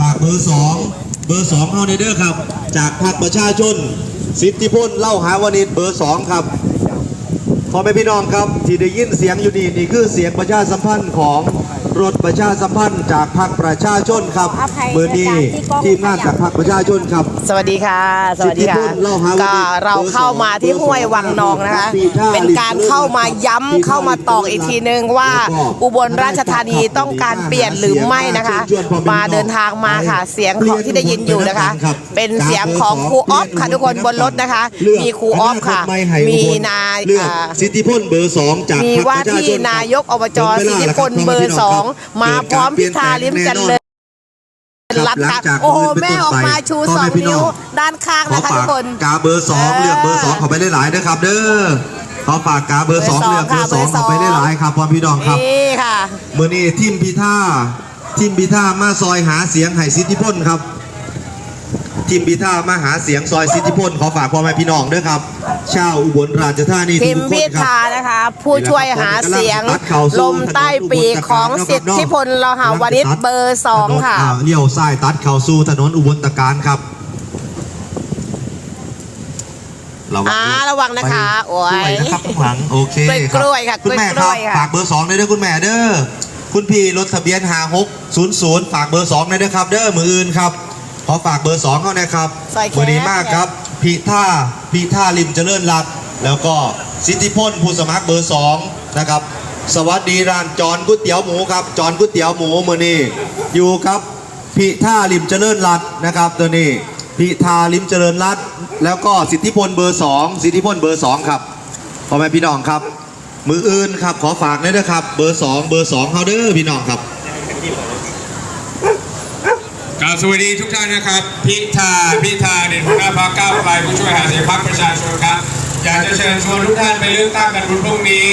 ฝากเบอร์สองเบอร์สองเฮาในเด้อครับ จากพรรคประชาชน สิทธิพลเล่าหาวนิชเบอร์สองครับพอแม่พี่น้องครับ ที่ได้ยินเสียงอยู่นี่นี่คือเสียงประชาสัมพันธ์ของ รถประชาสัมพันธ์จากพรรคประชาชนครับเบอร์นี้ทีมงานจากพรรคประชาชนครับ สวัสดีค่ะ สวัสดีค่ะสิทธิพลเล่าหาวันนี้ก็เราเข้ามาที่ห้วยวังนองนะคะ เป็นการเข้ามาย้ำเข้ามาตอกอีกทีนึงว่า อุบลราชธานีต้องการเปลี่ยนหรือไม่นะคะ มาเดินทางมาค่ะ เสียงของที่ได้ยินอยู่นะคะ เป็นเสียงของครูออฟค่ะทุกคนบนรถนะคะ มีครูออฟค่ะ มีนายเลือกอ่า สิทธิพลเบอร์สองจากมีพรรคว่าประชาที่ชนครับนายกอบจถึสิงทวธิลาพลเบอร์สองมาพร้อมพิธาลิ้มเจันเลยรัฐค่ะโอ้โหแม่ออกมาชูสองนิ้วด้านข้างขอนะคะฝาทุกกคนกาเบอร์สองเออเลือกเบอร์สองขอไปได้หลายๆนะครับ เด้อขอฝากกาเบอร์สองเบอร์สองเลือกเบอร์สองค่ะเบอร์สของอไปได้หลายครับพ่อพี่น้องครับนี่ค่ะเมื่อนี้ทีมพิธาทีมพิธามาซอยหาเสียงให้สิทธิพลครับ ทีมพิธามาหาเสียงซอยสิทธิพลขอฝากพ่อแม่พี่น้องด้วยครับชาวอุบลราชธานีทีมทุกๆคพินครับ ธานะคะ ผู้ช่วยหาเสียงตัดเข่าสู้ลมใต้ปีกของสิทธิพลลหาวณิชเบอร์สองค่ะ ถนนเลี้ยวซ้ายตัดเข่าสู่ถนนอุบลตะการครับระวังอ่าระวังนะคะโอ้ยกล้วยนะครับข้างหลังโอเคกล้วยๆรับค่ะคุณแม่กคล้รับวยๆค่ะ ฝากเบอร์สองเลยเด้อคุณแม่เด้อคุณพี่รถทะเบียนหาหกศูนย์ศูนย์ฝากเบอร์สองเลยเด้อครับ เด้อมืออื่นครับข อฝากเบอร์สองเขานะครับใส่แขนวันนี้มากครับพีท่าพีท่าริมเจริญรัตน์แล้วก็สิทธิพลผู้สมัครเบอร์สองนะครับ สวัสดีร้านจอนก๋วยเตี๋ยวหมูครับจอนก๋วยเตี๋ยวหมูมือนี้อยู่ครับพิท่าริมเจริญรัตน์นะครับตัวนี้พิธาริมเจริญรัตน์แล้วก็สิทธิพลเบอร์สองสิทธิพลเบอร์สองครับพ่อแม่พี่น้องครับ มืออื่นครับขอฝากด้วยนะครับ เบอร์สองเบอร์สองเขาเด้อพี่น้องครับ กราบสวัสดีทุกท่านนะครับ พิธาพิธาเด่นหัวหน้าพรรคก้าวไกลผู้ช่วยหาเสียงพรรคประชาชนครับ อยากจะเชิญชวนทุกท่านไปเลือกตั้งกันวันพรุ่งนี้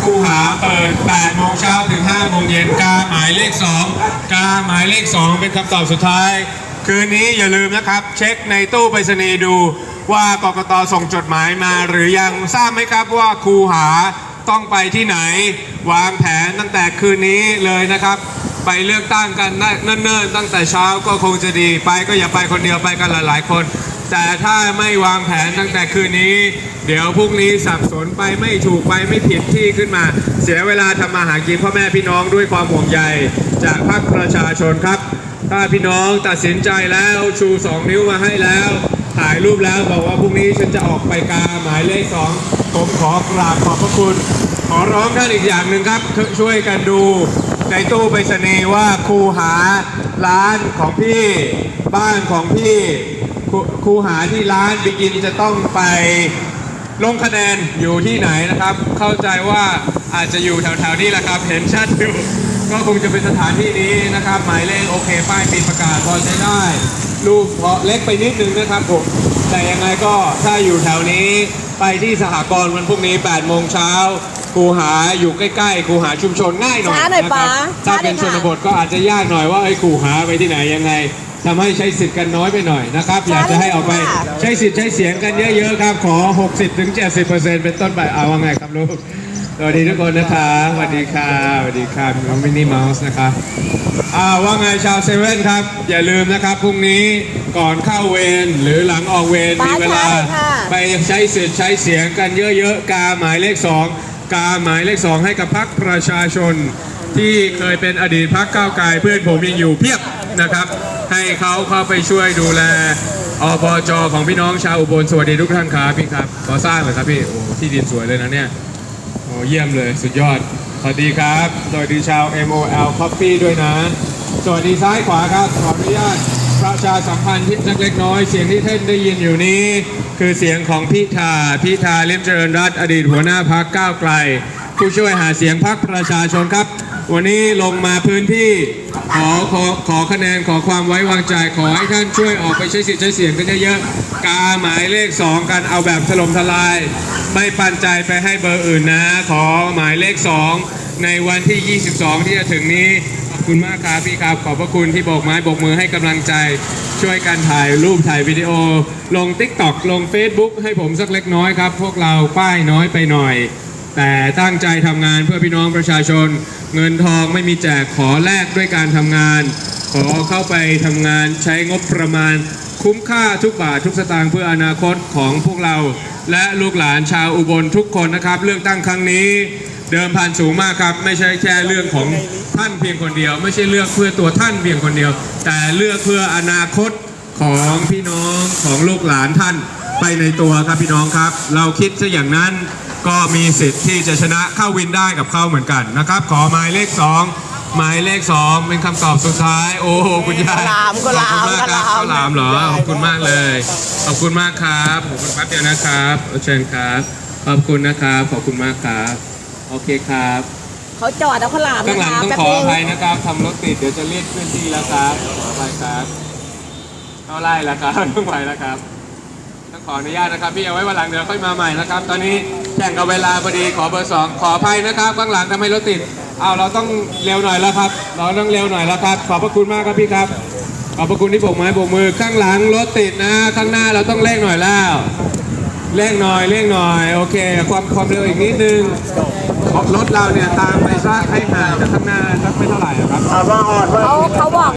คูหาเปิด 8 โมงเช้าถึง 5 โมงเย็นกาหมายเลข 2 กาหมายเลข 2 เป็นคำตอบสุดท้าย คืนนี้อย่าลืมนะครับ เช็คในตู้ไปรษณีย์ดูว่ากกตส่งจดหมายมาหรือยังทราบไหมครับว่าคูหาต้องไปที่ไหน วางแผนตั้งแต่คืนนี้เลยนะครับ ไปเลือกตั้งกันเนิ่นๆ ตั้งแต่เช้าก็คงจะดีไปก็อย่าไปคนเดียวไปกันหลายๆคน แต่ถ้าไม่วางแผนตั้งแต่คืนนี้ เดี๋ยวพรุ่งนี้สับสนไปไม่ถูกไปไม่ผิดที่ขึ้นมา เสียเวลาทำมาหากินพ่อแม่พี่น้องด้วยความห่วงใยจากภาคประชาชนครับ ถ้าพี่น้องตัดสินใจแล้วชู2นิ้วมาให้แล้ว ถ่ายรูปแล้วบอกว่าพรุ่งนี้ฉันจะออกไปกาหมายเลขสองผมขอกราบขอบพระคุณ อร้องท่านอีกอย่างหนึ่งครับชช่วยกันดูในตู้ไปรษณีย์ว่าครูหาร้านของพี่บ้านของพี่ครูหาที่ร้านบิกินจะต้องไปลงคะแนนอยู่ที่ไหนนะครับ เข้าใจว่าอาจจะอยู่แถวๆนี้แหละครับ เห็นชัดอยู่ก็คงจะเป็นสถานที่นี้นะครับ หมายเลขโอเค ป้ายปิดประกาศพอใช้ได้รูปเพาะเล็กไปนิดนึงนะครับผม แต่ยังไงก็ถ้าอยู่แถวนี้ไปที่สหกรณ์วันพรุ่งนี้8โมงเช้า ครูหาอยู่ใกล้ๆครูหาชุมชนง่ายหน่อยช้าหน่อยนะคป๋ารับช้าถ้าหน่อยเป็นชค่ะนบทก็อาจจะยากหน่อยว่าไอ้ยครูหาไปที่ไหนยังไงทำให้ใช้สิทธิ์กันน้อยไปหน่อยนะครับ อยากจะให้ออกไปใช้สิทธิ์ใช้เสียงกันเยอะๆครับขอ 60-70%เป็นต้นไปเอาว่าไงครับลูกสวัสดีทุกคนนะคะสวัสดีค่ะสวัสดีค่ะน้องมินนี่เมาส์นะคะอ่าว่าไงชาวเซเว่นครับ อย่าลืมนะครับพรุ่งนี้ก่อนเข้าเวรหรือหลังออกเวรตามีเวลาช้าเลยค่ะไปใช้สิทธิ์ใช้เสียงกันเยอะๆ กาหมายเลข 2 กาหมายเลข2ให้กับพรรคประชาชน ที่เคยเป็นอดีตพรรคก้าวไกลเพื่อนผมยังอยู่เพียบนะครับ ให้เขาเข้าไปช่วยดูแลอบจของพี่น้องชาวอุบลสวัสดีทุกท่านครับพี่ครับก่อสร้างเหรอครับพี่โอ้ที่ดินสวยเลยนะเนี่ยโอ้เยี่ยมเลยสุดยอดสวัสดีครับ สวัสดีชาว MOL Coffee ด้วยนะ สวัสดีซ้ายขวาครับ ขออนุญาต ประชาสัมพันธ์ที่เล็กน้อย เสียงที่ท่านได้ยินอยู่นี้ คือเสียงของพิธาพิธาเลี่ยมเจริญรัตน์อดีตหัวหน้าพักก้าวไกล ผู้ช่วยหาเสียงพักประชาชนครับ วันนี้ลงมาพื้นที่ขอขอขอคะแนนขอความไว้วางใจขอให้ท่านช่วยออกไปใช้สิทธิ์ใช้เสียงกันเยอะๆกาหมายเลข 2 กันเอาแบบถล่มทลาย ไม่ปันใจไปให้เบอร์อื่นนะ ขอหมายเลข 2 ในวันที่ 22 ที่จะถึงนี้ ขอบคุณมากครับพี่ครับ ขอบพระคุณที่โบกไม้โบกมือให้กำลังใจ ช่วยกันถ่ายรูปถ่ายวิดีโอ ลง TikTok ลง Facebook ให้ผมสักเล็กน้อยครับ พวกเราป้ายน้อยไปหน่อย แต่ตั้งใจทำงานเพื่อพี่น้องประชาชน เงินทองไม่มีแจกขอแลกด้วยการทำงานขขอเข้าไปทำงานใช้งบประมาณ คุ้มค่าทุกบาททุกสตางค์เพื่ออนาคตของพวกเรา และลูกหลานชาวอุบลทุกคนนะครับ เลือกตั้งครั้งนี้ เดิมพันสูงมากครับ ไม่ใช่แค่เรื่องของท่านเพียงคนเดียว ไม่ใช่เลือกเพื่อตัวท่านเพียงคนเดียว แต่เลือกเพื่ออนาคตของพี่น้องของลูกหลานท่านไปในตัวครับพี่น้องครับ เราคิดซะอย่างนั้นก็มีสิทธิ์ที่จะชนะเข้าวินได้กับเขาเหมือนกันนะครับ ขอหมายเลข 2 หมายเลข 2 เป็นคำตอบสุดท้าย โอ้โหคุณยายกะลามกะลามขอบคุณมากครับกะลามข้าวหลามเหรอขอบคุณมากเลยขอบคุณมากครับขอบคุณแป๊บเดียวนะครับเชิญครับขอบคุณนะครับขอบคุณมากครับ โอเคครับเขาจอดเอาข้าวหลามข้างหลันะงคะต้องแป๊บขอนึองภัยนะครับทำรถติดเดี๋ยวจะเรียกเคลื่อนที่แล้วครับขออภัยครับเข้าไล่แล้วครับ ต้องไปแล้วครับต้องขออนุญาตนะครับพี่เอาไว้วันหลังเดี๋ยวค่อยมาใหม่นะครับ ตอนนี้แข่งกับเวลาพอดีขอเบอร์สองขออภัยนะครับข้างหลังทำให้รถติดเอาเราต้องเร็วหน่อยแล้วครับ เราต้องเร็วหน่อยแล้วครับ ขอบพระคุณมากครับพี่ครับ ขอบพระคุณที่โบกไม้โบกมือข้างหลังรถติดนะ ข้างหน้าเราต้องเร่งหน่อยแล้ว เร่งหน่อยเร่งหน่อยโอเค ความความเร็วอีกนิดนึง รถเราเนี่ยตามไปซะให้ห่างจากข้างหน้าสักไม่เท่าไหร่ครับอ่าอ่อนเขาเขาบอก